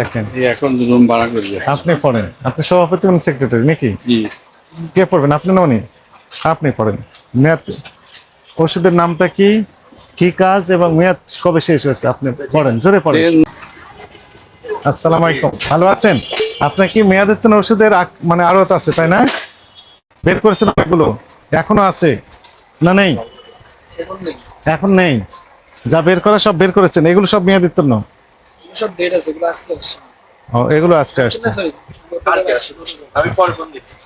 দেখেন। এখন রুম ভাড়া করে যাচ্ছে আপনি পড়েন। আপনি সভাপতি এবং সেক্রেটারি নাকি? জি। কে পড়বেন? আপনি না উনি? আপনি পড়েন। মেয়াদ ওষুধের নামটা কি? কি কাজ এবং মেয়াদ কবে শেষ হয়েছে? আপনি পড়েন জোরে পড়েন। আসসালামু আলাইকুম। ভালো আছেন? আপনার কি মেয়াদের ওষুধের মানে আড়ত আছে তাই না? বের করেছেন অনেকগুলো। এখনও আছে? না নেই? এখন নেই। যা বের করা সব বের করেছেন। এগুলো সব মেয়াদিত্ব না সব ডেট আছে এগুলো আজকে আসছে। ও এগুলো আজকে আসছে। আমি পরে ফোন দিচ্ছি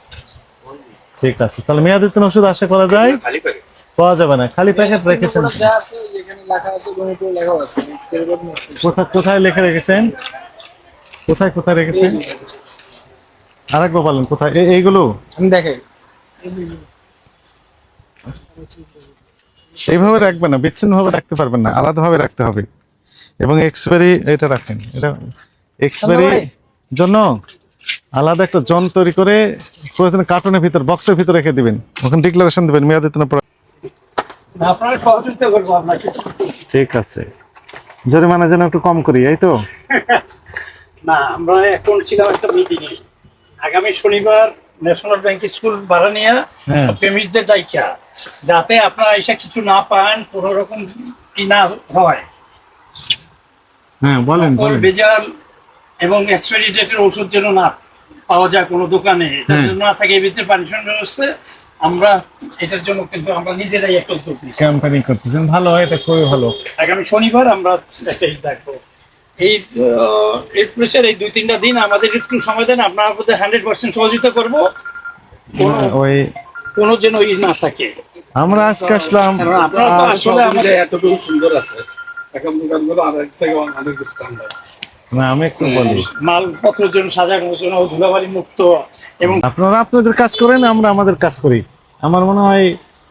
ঠিক আছে তাহলে মেয়াদিত্ব ওষুধ আশা করা যায়? খালি করে পাওয়া যাবে না খালি প্যাকেট রেখেছেন প্রোডাক্ট যা আছে এখানে লেখা আছে গণিত লেখা আছে এক্সপায়ারি ডেট নষ্ট কোথায় কোথায় লিখে রেখেছেন? কোথায় কোথায় রেখেছেন? আরেকবার বলেন কোথায়? এ- এইগুলো? আমি দেখে। এইভাবে রাখবেন না বিচ্ছিন্ন ভাবে রাখতে পারবেন না আলাদাভাবে রাখতে হবে। এবং এক্সপায়ারি এটা রাখেন। এটা এক্সপায়ারি জন্য আলাদা একটা জন তৈরি করে প্রয়োজনে কার্টুনের ভিতর বক্সের ভিতর রেখে দিবেন। ওখানে ডিক্লারেশন দিবেন সহযোগিতা করব আপনাকে ঠিক আছে। জরিমানা যেন একটু কম করি এই তো? না আমরা এখন ছিলাম একটা মিটিং এ। আগামী শনিবার ন্যাশনাল ব্যাংক স্কুল ভাড়া নিয়ে হ্যাঁ। প্রেমিকদের দায়িকা যাতে আপনারা এসে কিছু না পান কোন রকম ই না হয়। হ্যাঁ বলেন বলেন। ভেজাল এবং এক্সপায়ারি ডেটের ওষুধ যেন না পাওয়া যায় কোনো দোকানে হ্যাঁ। জন্য না থাকে এই ভিতরে পানিশমেন্ট ব্যবস্থা আমরা এটার জন্য কিন্তু আমরা নিজেরাই একটা উদ্যোগ নিচ্ছি। ক্যাম্পেনিং করতেছেন। ভালো হয় এটা খুবই ভালো। আগামী শনিবার আমরা একটা দেখব। এই এই প্রেসার এই দুই তিনটা দিন আমাদের একটু সময় দেন আপনার মধ্যে হান্ড্রেড পার্সেন্ট সহযোগিতা করব। ওই কোনো যেন ই না থাকে। আমরা আজকে আসলাম। আপনারা আসলে আমাদের এতটুকু সুন্দর আছে। এখন দোকানগুলো আরেক থেকে অনেক স্ট্যান্ডার্ড না আমি একটু বলি। মালপত্রের জন্য সাজানো জন্য ধুলাবালি মুক্ত এবং আপনারা আপনাদের কাজ করেন আমরা আমাদের কাজ করি। আমার মনে হয়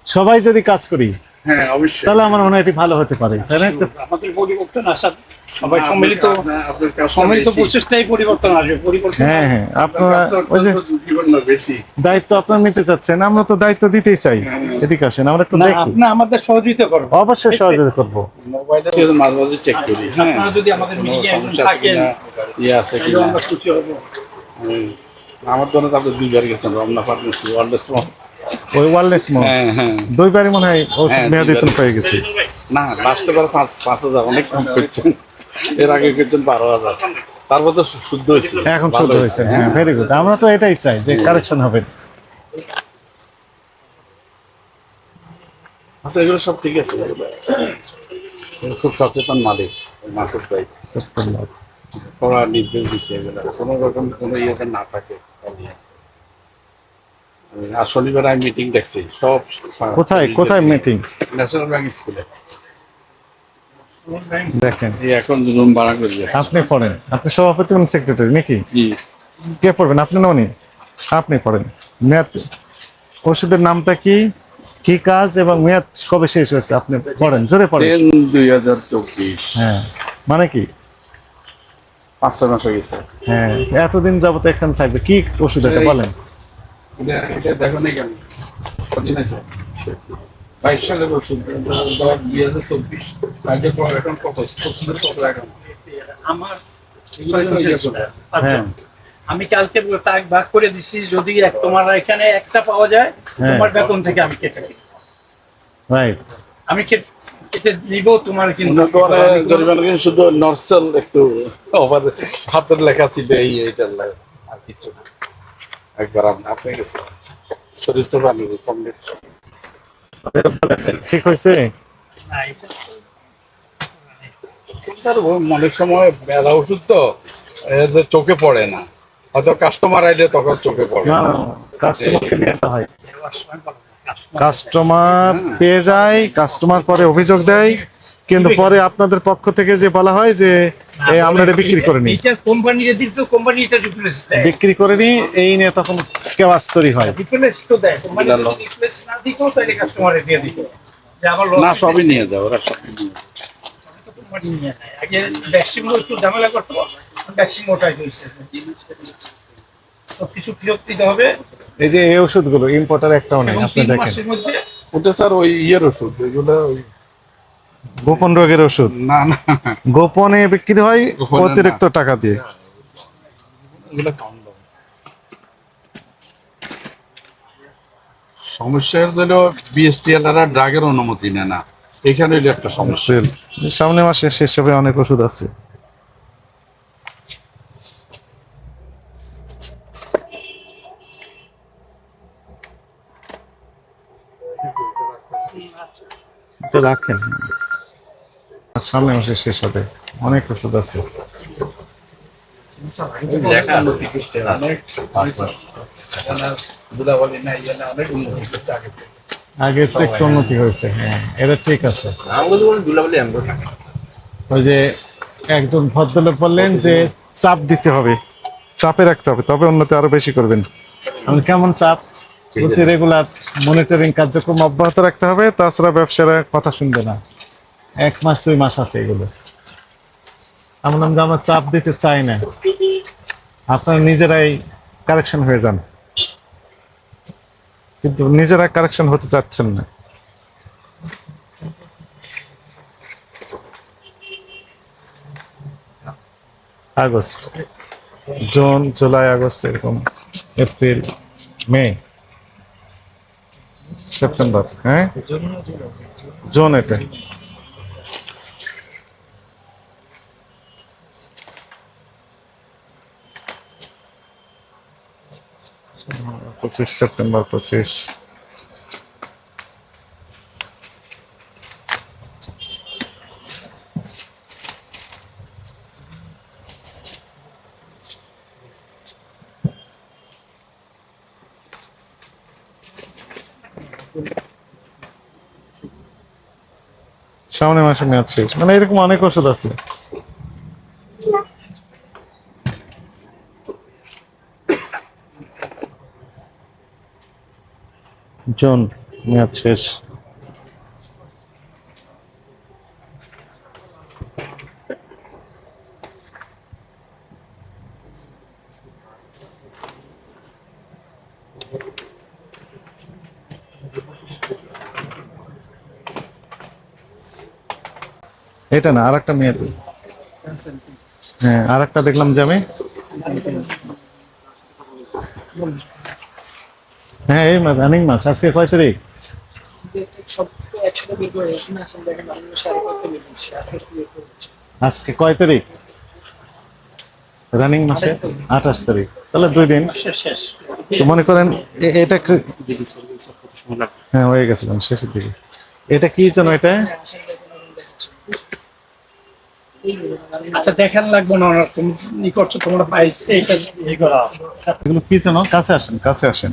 সবাই যদি কাজ করি হ্যাঁ অবশ্যই। তাহলে আমার মনে হয় এটি ভালো হতে পারে তাই না? আমাদের পরিবর্তন আসার সবাই সম্মিলিত সম্মিলিত প্রচেষ্টাই পরিবর্তন আসবে। পরিবর্তন হ্যাঁ হ্যাঁ আপনারা ওই যে বেশি। দায়িত্ব আপনারা নিতে চাচ্ছেন আমরা তো দায়িত্ব দিতেই চাই। এদিকে আসেন আমরা একটু না দেখি। আপনি আমাদের সহযোগিতা করবেন। অবশ্যই সহযোগিতা করব। মোবাইলে মাঝে মাঝে চেক করি। হ্যাঁ। আপনারা যদি আমাদের একজন থাকেন কিনা, ইয়ে আছে কিনা। আমরা খুশি হব। আমার দলে তো আপনি দুইবার গেছেন রমনা ফার্মেসি ওয়ার্ল্ড স্মল ওই ওয়ারলেস হ্যাঁ হ্যাঁ। দুইবারই মনে হয় হ্যাঁ, পেয়ে গেছি। না লাস্টে বার পাঁচ পাঁচ হাজার অনেক কম করছেন। এর আগে করছেন বারো হাজার। তারপর তো শুদ্ধ হয়েছে। এখন শুদ্ধ হয়েছে। হ্যাঁ। ভেরি গুড আমরা তো এটাই চাই যে কারেকশন হবে। আচ্ছা এগুলো সব ঠিক আছে। খুব সচেতন মালিক মাসুদ ভাই। ওরা নির্দেশ দিচ্ছে এগুলো। কোনো রকম কোনো ইয়েতে না থাকে। আর শনিবার আমি মিটিং দেখছি। সব কোথায় কোথায় মিটিং ন্যাশনাল ব্যাংক স্কুলে দেখেন। এখন রুম ভাড়া করে আপনি পড়েন। আপনি সভাপতি এবং সেক্রেটারি নাকি? জি। কে পড়বেন? আপনি না উনি? আপনি পড়েন। মেয়াদ ওষুধের নামটা কি? কি কাজ এবং মেয়াদ কবে শেষ হয়েছে? আপনি পড়েন। জোরে পড়েন। দুই হাজার চব্বিশ। হ্যাঁ। মানে কি? পাঁচ ছয় মাস হয়ে গেছে। হ্যাঁ। এতদিন যাবত এখানে থাকবে। কি ওষুধ এটা বলেন। এটা এটা দেখো না কেন? কদিন আছে? বাইশ সালের ওষুধ দুই হাজার চব্বিশ। কাজে এখন কত ওষুধের কত এখন আমার হ্যাঁ। আমি কালকে তাক ভাগ করে দিছি যদি তোমার এখানে একটা পাওয়া যায় হ্যাঁ। তোমার বেতন থেকে আমি কেটে দিই। রাইট আমি কেটে কেটে দিব তোমার কিন্তু। উনার তো জরিমানা কিন্তু শুধু নর্সেল একটু ওভার হাতের লেখা ছিল এই এইটার লেখা। আর কিছু না। একবার গেছে। শরীর তো রানি কমপ্লিট ঠিক হয়েছে? অনেক সময় ব্যথা ওষুধ তো চোখে পড়ে না। হয়তো কাস্টমার আইলে তখন চোখে পড়ে। না কাস্টমারকে নিয়ে আসা হয়। বলো কাস্টমার পেয়ে যায় কাস্টমার পরে অভিযোগ দেয় কিন্তু পরে আপনাদের পক্ষ থেকে যে বলা হয় যে আমরা এটা বিক্রি করে নিই। এইটা কোম্পানির দিক তো কোম্পানি এটা রিপ্লেস দেয়। বিক্রি করে নিই এই নিয়ে তখন কেওয়াজ তৈরি হয়। রিপ্লেস তো দেয়। কোম্পানি এটা রিপ্লেস না দিত তাহলে কাস্টমারে দিয়ে দিত। যে আমার না সবই নিয়ে যাও ওরা সবই নিয়ে যাও। কোম্পানি নিয়ে নেয়। আগে ভ্যাকসিন একটু ঝামেলা করতো ভ্যাকসিন ওটাই হয়েছে সব কিছু ফেরত দিতে হবে। এই যে এই ওষুধগুলো ইম্পোর্টার একটাও নেই আপনি দেখেন। ওটা স্যার ওই ইয়ের ওষুধ এগুলো ওই গোপন রোগের ওষুধ? না না। গোপনে বিক্রি হয়। অতিরিক্ত টাকা দিয়ে? সমস্যা হলো বিএসপিএলরা ড্রাগের অনুমতি নেয় না। এখানে হলো একটা সমস্যা। সামনে মাসে শেষ হবে অনেক ওষুধ আছে। রাখেন। সামনে মাসে শেষ হবে। অনেক ওষুধ আছে। ধুলাবালি নাই জানে অনেক উন্নতি হচ্ছে আগে থেকে। আগের চেয়ে একটু উন্নতি হয়েছে হ্যাঁ এটা ঠিক আছে। আমগুলো বলে দুলাবলি আমগুলো থাকে ওই যে একজন ভদ্রলোক বললেন যে চাপ দিতে হবে চাপে রাখতে হবে তবে উন্নতি আরও বেশি করবেন। আমি কেমন চাপ? প্রতি রেগুলার মনিটরিং কার্যক্রম অব্যাহত রাখতে হবে তাছাড়া ব্যবসারা কথা শুনবে না। এক মাস, দুই মাস আছে এগুলো। বললাম যে আমরা চাপ দিতে চাই না। আপনারা নিজেরাই কারেকশন হয়ে যান। কিন্তু নিজেরা কারেকশন হতে চাচ্ছেন না। আগস্ট। জুন, জুলাই, আগস্ট, এরকম। April, May. সেপ্টেম্বর হ্যাঁ? জুন এটা। পঁচিশ সেপ্টেম্বর পঁচিশ। সামনে মাসে মেয়াদ শেষ। মানে এরকম অনেক ওষুধ আছে। জন মেয়াদ শেষ। এটা না আর একটা মেয়াদ। হ্যাঁ আর একটা দেখলাম যে আমি হ্যাঁ এই মাস রানিং মাস আজকে কয় তারিখ। আজকে কয় তারিখ? রানিং মাসে? আঠাশ তারিখ। তাহলে দুই দিন। তো মনে করেন এটা হ্যাঁ হয়ে গেছে শেষের দিকে। এটা কি যেন এটা? আচ্ছা দেখান লাগবো না তুমি ই করছ তোমরা পাইছে এটা ই করা। এগুলো কি যেন? কাছে আসেন কাছে আসেন।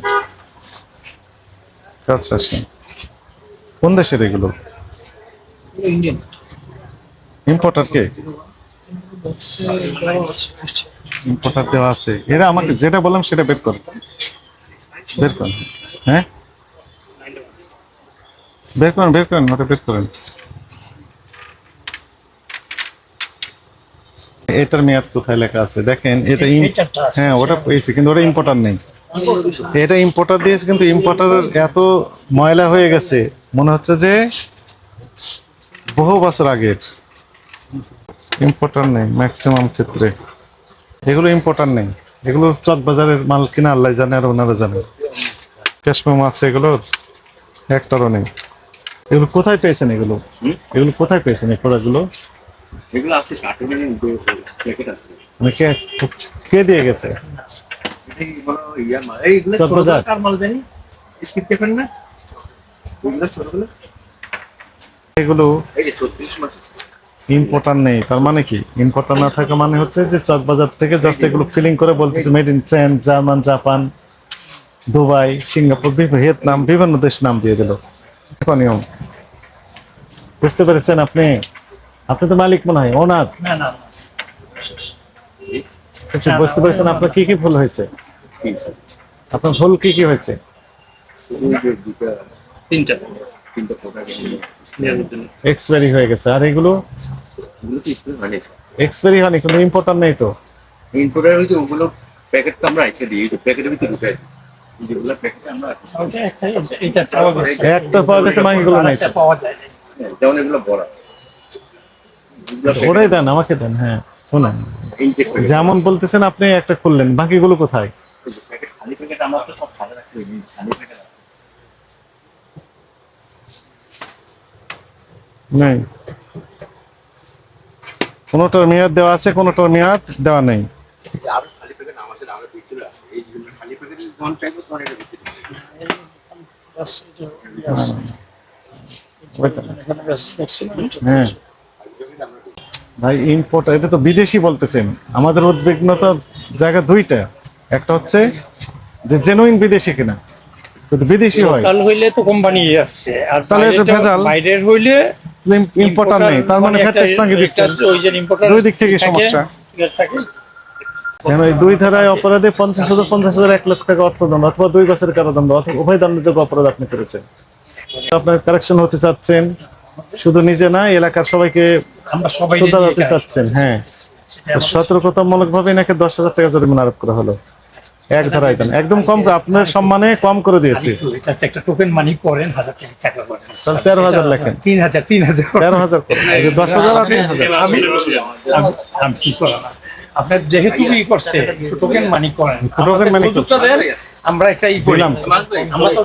কাছে আসেন কোন দেশের এগুলো? ইন্ডিয়ান ইম্পোর্টার কে। ইম্পোর্টার দেওয়া আছে। এরা আমাকে যেটা বললাম সেটা বের কর। বের করেন হ্যাঁ? বের করেন বের করেন ওটা বের করেন। এটার মেয়াদ কোথায় লেখা আছে? দেখেন এটা হ্যাঁ ওটা পেয়েছি কিন্তু ওটা ইম্পোর্টার নেই। এটা ইম্পোর্টার দিয়েছে কিন্তু ইম্পোর্টার এত ময়লা হয়ে গেছে। মনে হচ্ছে যে বহু বছর আগের। ইম্পোর্টার নেই ম্যাক্সিমাম ক্ষেত্রে। এগুলো ইম্পোর্টার নেই। এগুলো চক বাজারের মাল কিনা আল্লাহ জানে আর ওনারা জানে। ক্যাশমেমো আছে এগুলোর একটারও নেই। এগুলো কোথায় পেয়েছেন এগুলো? এগুলো কোথায় পেয়েছেন এই প্রোডাক্টগুলো এগুলো আছে কার্টুনের প্যাকেট আছে। কে কে দিয়ে গেছে? এই বলো ইয়ার মাল এইগুলো চক ছোট বাজার? কার মাল জানি? স্কিপ দেখেন না? এগুলো ছোটগুলো এগুলো এই যে 36 মাস আছে। ইম্পোর্টার নেই তার মানে কি? ইম্পোর্টার না থাকা মানে হচ্ছে যে চকবাজার থেকে জাস্ট এগুলো ফিলিং করে বলতেছে made in German Japan Dubai Singapore Vietnam বিভিন্ন দেশ নাম দিয়ে দিল। নিয়ম। বুঝতে পেরেছেন আপনি? আপনি তো মালিক মনে হয় ওনার না না না। বুঝতে পেরেছেন আপনার কি কি ভুল হয়েছে? আপনার ভুল কি কি হয়েছে? তিনটা। তিনটা এক্সপায়ারি হয়ে গেছে। আর এগুলো? এক্সপায়ারি হয়নি কিন্তু ইম্পোর্টার নেই তো? ইনপুটার হয়তো ওগুলো প্যাকেট তো আমরা রেখে দিই তো প্যাকেটের ভিতরে ঢুকে আছে। একটা পাওয়া গেছে। নাই যেমন এগুলো বড়া। এগুলো দেন আমাকে দেন হ্যাঁ। শোনেন, যেমন বলতেছেন আপনি একটা খুললেন, বাকিগুলো কোথায়? খালি নেই। কোনোটার মেয়াদ দেওয়া আছে, কোনোটার মেয়াদ দেওয়া নেই? হ্যাঁ। ভাই ইম্পোর্ট এটা তো বিদেশি বলতেছেন। আমাদের উদ্বিগ্নতার জায়গা দুইটা। একটা হচ্ছে যে জেনুইন বিদেশি কিনা। যদি বিদেশি হয়। লোকাল হইলে তো কোম্পানি আছে। আর তাহলে এটা ভেজাল। বাইরের হইলে ইম্পোর্টার নেই। তার মানে ভ্যাট ট্যাক্স ভাঙিয়ে দিচ্ছেন। ওই যে importer দুই দিক থেকে সমস্যা। কেন এই দুই ধারায় অপরাধে পঞ্চাশ হাজার পঞ্চাশ হাজার এক লক্ষ টাকা অর্থদণ্ড অথবা দুই বছরের কারাদণ্ড অথবা উভয় দণ্ডযোগ্য অপরাধ আপনি করেছেন। আপনার কারেকশন হতে চাচ্ছেন। শুধু নিজে না এলাকার সবাইকে আমরা সবাই শুধরাতে চাচ্ছেন হ্যাঁ। সতর্কতামূলক ভাবে নাকি দশ হাজার টাকা জরিমানা আরোপ করা হলো? এক ধারায় দেন একদম কম আপনার সম্মানে কম করে দিয়েছি। একটা টোকেন মানি করেন হাজার টাকা করেন। তেরো হাজার লেখেন। তিন হাজার তিন হাজার। তেরো হাজার করে। দশ হাজার হাজার। আমি কি করলাম আপনার যেহেতু ই করছে টোকেন মানি করেন। সুযোগটা দেন আমরা একটা ই করি। দিলাম। আমরা তো